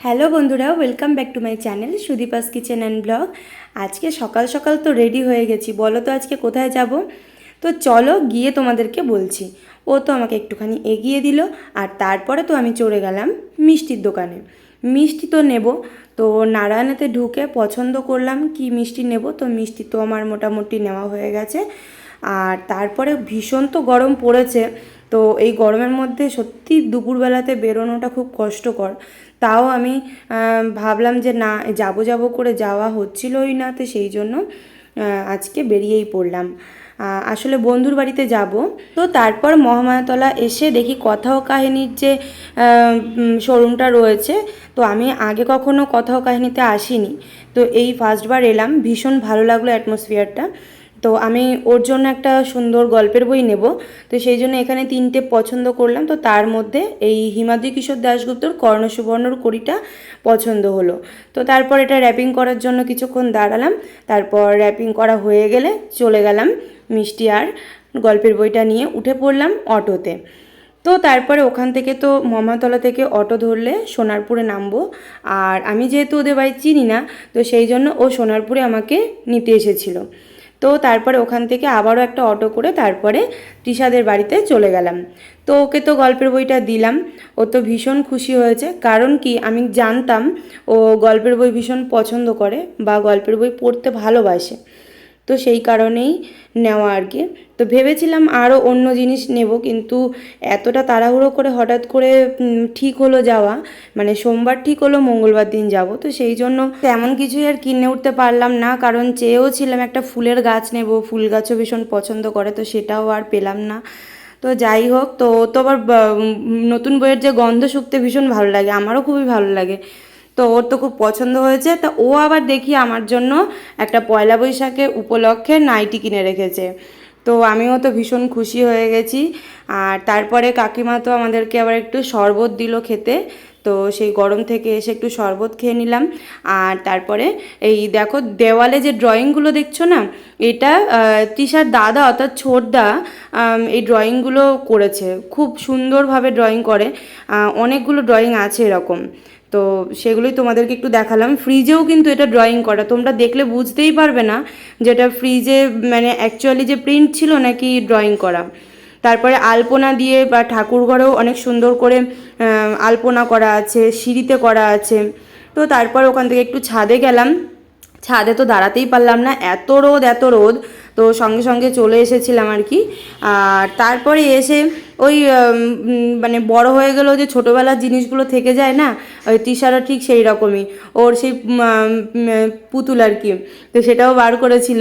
Hello বন্ধুরা welcome back to my channel Sudipa's kitchen and blog আজকে সকাল সকাল তো রেডি হয়ে গেছি, বলো তো আজকে কোথায় যাব? তো চলো গিয়ে তোমাদেরকে বলছি। ও তো আমাকে একটুখানি এগিয়ে দিল, আর তারপরে তো আমি চড়ে গেলাম মিষ্টির দোকানে। মিষ্টি তো নেব, তো নারায়ণেতে ঢুকে পছন্দ করলাম, কি মিষ্টি নেব? তো মিষ্টি তো আমার মোটামুটি নেওয়া হয়ে গেছে। আর তারপরে ভীষণ তো গরম পড়েছে, তো এই গরমের মধ্যে সত্যি দুপুরবেলাতে বেরোনোটা খুব কষ্টকর। তাও আমি ভাবলাম যে না, যাব যাব করে যাওয়া হচ্ছিলই না, তো সেই জন্য আজকে বেরিয়েই পড়লাম। আসলে বন্ধুর বাড়িতে যাব। তো তারপর মহামায়াতলা এসে দেখি কথা ও কাহিনীর যে শোরুমটা রয়েছে, তো আমি আগে কখনো কথা ও কাহিনীতে আসিনি। তো এই ফার্স্টবার এলাম, ভীষণ ভালো লাগল অ্যাটমসফিয়ারটা তো আমি ওর জন্য একটা সুন্দর গল্পের বই নেব। তো সেই জন্য এখানে তিনটে পছন্দ করলাম। তো তার মধ্যে এই হিমাদ্রি কিশোর কর্ণ সুবর্ণর কড়িটা পছন্দ হলো। তো তারপর এটা র্যাপিং করার জন্য কিছুক্ষণ দাঁড়ালাম। তারপর র্যাপিং করা হয়ে গেলে চলে গেলাম মিষ্টি আর গল্পের বইটা নিয়ে উঠে পড়লাম অটোতে। তো তারপরে ওখান থেকে তো মহাতলা থেকে অটো ধরলে সোনারপুরে নামবো। আর আমি যেহেতু ওদের বাড়ি চিনি না, তো সেই জন্য ও সোনারপুরে আমাকে নিতে এসেছিল। তো তারপরে ওখান থেকে আবারও একটা অটো করে তারপরে তৃষাদের বাড়িতে চলে গেলাম। তো ওকে তো গল্পের বইটা দিলাম। ও তো ভীষণ খুশি হয়েছে। কারণ কি? আমি জানতাম ও গল্পের বই ভীষণ পছন্দ করে বা গল্পের বই পড়তে ভালোবাসে। তো সেই কারণেই নেওয়া আর কি। তো ভেবেছিলাম আরও অন্য জিনিস নেব, কিন্তু এতটা তাড়াহুড়ো করে হঠাৎ করে ঠিক হলো যাওয়া মানে সোমবার ঠিক হলো, মঙ্গলবার দিন যাব। তো সেই জন্য তেমন কিছুই আর কিনে উঠতে পারলাম না, কারণ চেয়েও ছিলাম একটা ফুলের গাছ নেব, ফুল গাছও ভীষণ পছন্দ করে, তো সেটাও আর পেলাম না। তো যাই হোক, তো তো আবার নতুন বইয়ের যে গন্ধ শুকতে ভীষণ ভালো লাগে, আমারও খুবই ভালো লাগে। তো ওর তো খুব পছন্দ হয়েছে, তা ও আবার দেখি আমার জন্য একটা পয়লা বৈশাখে উপলক্ষে নাইটি কিনে রেখেছে। তো আমিও তো ভীষণ খুশি হয়ে গেছি। আর তারপরে কাকিমা তো আমাদেরকে আবার একটু শরবত দিল খেতে, তো সেই গরম থেকে এসে একটু শরবত খেয়ে নিলাম। আর তারপরে এই দেখো দেওয়ালে যে ড্রয়িংগুলো দেখছ না, এটা তৃষার দাদা অর্থাৎ ছোটদা এই ড্রয়িংগুলো করেছে। খুব সুন্দরভাবে ড্রয়িং করে অনেকগুলো ড্রয়িং আছে এরকম। তো সেগুলোই তোমাদেরকে একটু দেখালাম। ফ্রিজেও কিন্তু এটা ড্রয়িং করা। তোমরা দেখলে বুঝতেই পারবে না যেটা ফ্রিজে মানে অ্যাকচুয়ালি যে প্রিন্ট ছিল নাকি ড্রয়িং করা। তারপরে আলপনা দিয়ে বা ঠাকুর ঘরেও অনেক সুন্দর করে আলপনা করা আছে, সিঁড়িতে করা আছে। তো তারপর ওখান থেকে একটু ছাদে গেলাম। ছাদে তো দাঁড়াতেই পারলাম না। এত রোদ এত রোদ। তো সঙ্গে সঙ্গে চলে এসেছিলাম আর কি। আর তারপরে এসে ওই মানে বড় হয়ে গেল যে ছোটোবেলার জিনিসগুলো থেকে যায় না, ওই তিশারও ঠিক সেই রকমই, ওর সেই পুতুল আর কি, তো সেটাও বার করেছিল।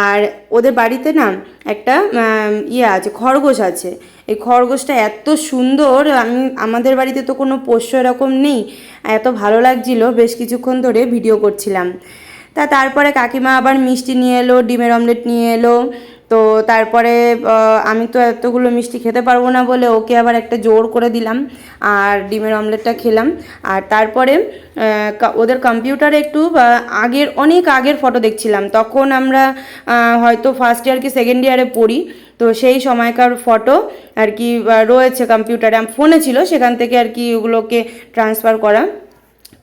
আর ওদের বাড়িতে না একটা ইয়ে আছে, খরগোশ আছে। এই খরগোশটা এত সুন্দর, আমি, আমাদের বাড়িতে তো কোনো পোষ্য এরকম নেই, এত ভালো লাগছিল, বেশ কিছুক্ষণ ধরে ভিডিও করছিলাম। তা তারপরে কাকিমা আবার মিষ্টি নিয়ে এলো, ডিমের অমলেট নিয়ে এলো। তো তারপরে আমি তো এতগুলো মিষ্টি খেতে পারব না বলে ওকে আবার একটা জোর করে দিলাম আর ডিমের অমলেটটা খেলাম। আর তারপরে ওদের কম্পিউটারে একটু আগের, অনেক আগের ফটো দেখছিলাম। তখন আমরা হয়তো ফার্স্ট ইয়ার কি সেকেন্ড ইয়ারে পড়ি। তো সেই সময়কার ফটো আর কি রয়েছে কম্পিউটারে ফোনে ছিল, সেখান থেকে আর কি ওগুলোকে ট্রান্সফার করা।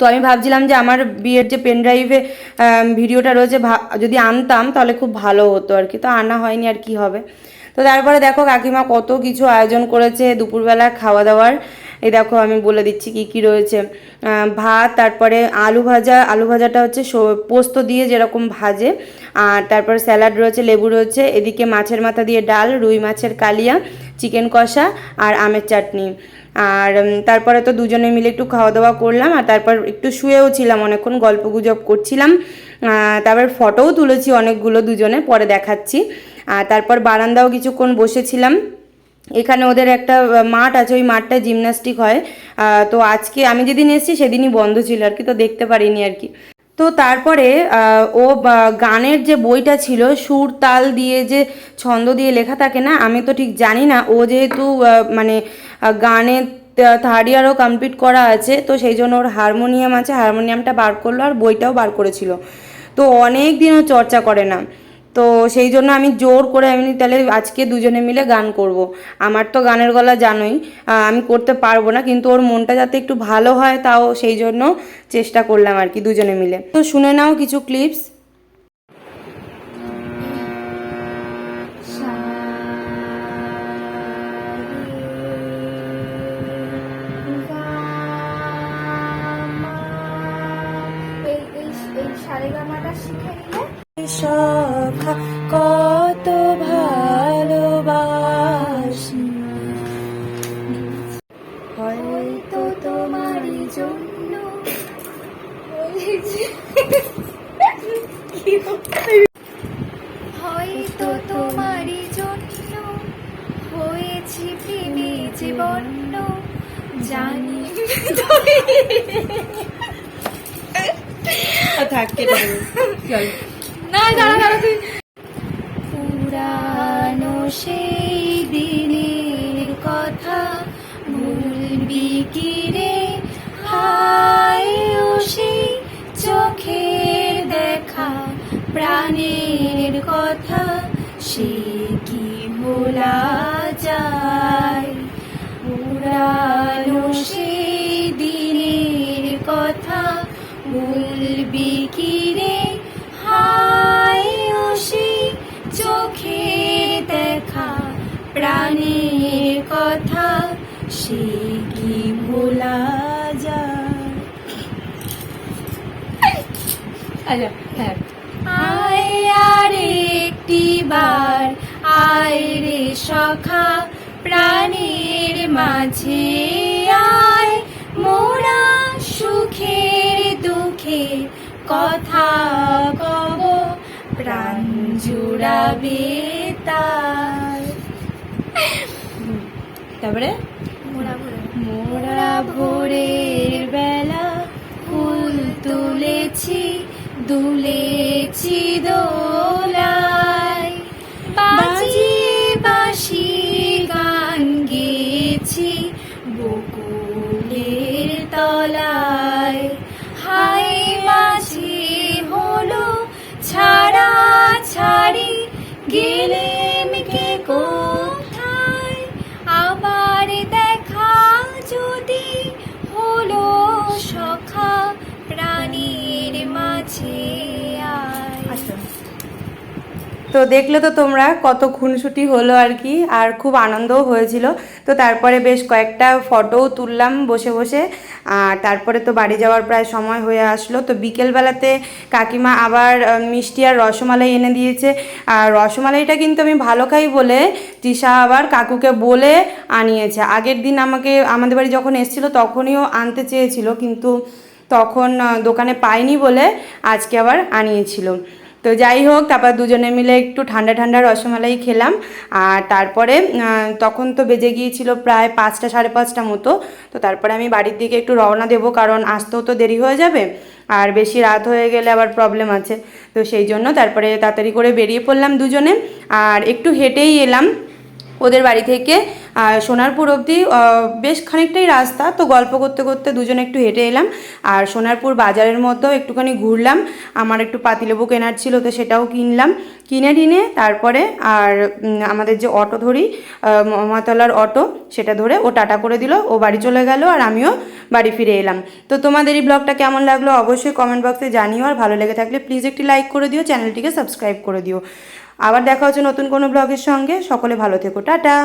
তো আমি ভাবছিলাম যে আমার বিয়ের যে পেন ড্রাইভে ভিডিওটা রয়েছে যদি আনতাম তাহলে খুব ভালো হতো আর কি। তো আনা হয়নি আর কি হবে। তো তারপরে দেখো কাকিমা কত কিছু আয়োজন করেছে দুপুরবেলা খাওয়া দাওয়ার এই দেখো আমি বলে দিচ্ছি কি কি রয়েছে। ভাত, তারপরে আলু ভাজা। আলু ভাজাটা হচ্ছে পোস্ত দিয়ে যেরকম ভাজে। আর তারপর স্যালাড রয়েছে, লেবু রয়েছে। এদিকে মাছের মাথা দিয়ে ডাল, রুই মাছের কালিয়া। চিকেন কষা আর আমের চাটনি। আর তারপরে তো দুজনে মিলে একটু খাওয়া দাওয়া করলাম আর তারপর একটু শুয়েও ছিলাম, অনেকক্ষণ গল্প গুজব করছিলাম। তারপর ফটোও তুলেছি অনেকগুলো দুজনে, পরে দেখাচ্ছি। আর, তারপর বারান্দাও কিছুক্ষণ বসেছিলাম। এখানে ওদের একটা মাঠ আছে, ওই মাঠটা জিমন্যাস্টিক হয়। তো আজকে আমি যেদিন এসেছি সেদিনই বন্ধ ছিল আর কি, তো দেখতে পারিনি আর কি। তো তারপরে ও গানের যে বইটা ছিল, সুর, তাল দিয়ে যে ছন্দ দিয়ে লেখা থাকে না, আমি তো ঠিক জানি না, ও যেহেতু মানে গানে থার্ড ইয়ারও কমপ্লিট করা আছে, তো সেই জন্য ওর হারমোনিয়াম আছে হারমোনিয়ামটা বার করল আর বইটাও বার করেছিল। তো অনেক দিনও চর্চা করে না। তো সেই জন্য আমি জোর করে আমি তাহলে আজকে দুজনে মিলে গান করব। আমার তো গানের গলা জানোই আমি করতে পারব না, কিন্তু ওর মনটা যাতে একটু ভালো হয় তাও সেই জন্য চেষ্টা করলাম আর কি দুজনে মিলে তো শুনে নাও কিছু ক্লিপস সারেগামাটা শিখে নিলে। সখা কত ভালোবাসি হয়তো তোমারই জন্য হয়তো তোমারই জন্য হয়েছি প্রেমে জীবন জানি। থাক কেটে চল না দাঁড়া দাঁড়া তুই। পুরানো সেই দিনের কথা ভুলবি কি রে হায় সেই চোখের দেখা প্রাণের কথা সে কি ভোলা যায়? পুরানো সেই সে কি ভোলা যায়? আচ্ছা হ্যাঁ। আয় আর একটি বার, আয় রে সখা, প্রাণের মাঝে আয়। মোরা সুখের দুঃখে কথা কব, প্রাণ জুড়াবে তার। তারপরে? মোরা ভোরের বেলা ফুল তুলেছি দুলেছি দোলায় তো দেখলে তো তোমরা কত খুনসুটি হলো আর কি, আর খুব আনন্দও হয়েছিল। তো তারপরে বেশ কয়েকটা ফটোও তুললাম বসে বসে, আর তারপরে তো বাড়ি যাওয়ার প্রায় সময় হয়ে আসলো। তো বিকেলবেলাতে কাকিমা আবার মিষ্টি আর রসমালাই এনে দিয়েছে। আর রসমালাইটা কিন্তু আমি ভালো খাই বলে তৃষা আবার কাকুকে বলে আনিয়েছে। আগের দিন আমাকে, আমাদের বাড়ি যখন এসেছিল তখনইও আনতে চেয়েছিল, কিন্তু তখন দোকানে পাইনি বলে আজকে আবার আনিয়েছিল। তো যাই হোক, তারপর দুজনে মিলে একটু ঠান্ডা ঠান্ডা রসমালাই খেলাম। আর তারপরে তখন তো বেজে গিয়েছিল প্রায় পাঁচটা, সাড়ে পাঁচটা মতো। তো তারপরে আমি বাড়ির দিকে একটু রওনা দেবো, কারণ আসতেও তো দেরি হয়ে যাবে। আর বেশি রাত হয়ে গেলে আবার প্রবলেম আছে। তো সেই জন্য তারপরে তাড়াতাড়ি করে বেরিয়ে পড়লাম দুজনে। আর একটু হেঁটেই এলাম ওদের বাড়ি থেকে। আহ, সোনারপুর অবধি বেশ খানিকটাই রাস্তা তো গল্প করতে করতে দুজনে একটু হেঁটে এলাম। আর সোনারপুর বাজারের মধ্যেও একটুখানি ঘুরলাম। আমার একটু পাতিলেবু কেনার ছিল তো সেটাও কিনলাম। কিনে টিনে তারপরে আর আমাদের যে অটো ধরি আহ, মহাতলার অটো সেটা ধরে ও টাটা করে দিল। ও বাড়ি চলে গেল আর আমিও বাড়ি ফিরে এলাম। তো তোমাদের এই ব্লগটা কেমন লাগল অবশ্যই কমেন্ট বক্সে জানিও। আর ভালো লেগে থাকলে প্লিজ একটি লাইক করে দিও চ্যানেলটিকে সাবস্ক্রাইব করে দিও। আবার দেখা হচ্ছে নতুন কোনো ব্লগের সঙ্গে। সকলে ভালো থেকো। টাটা!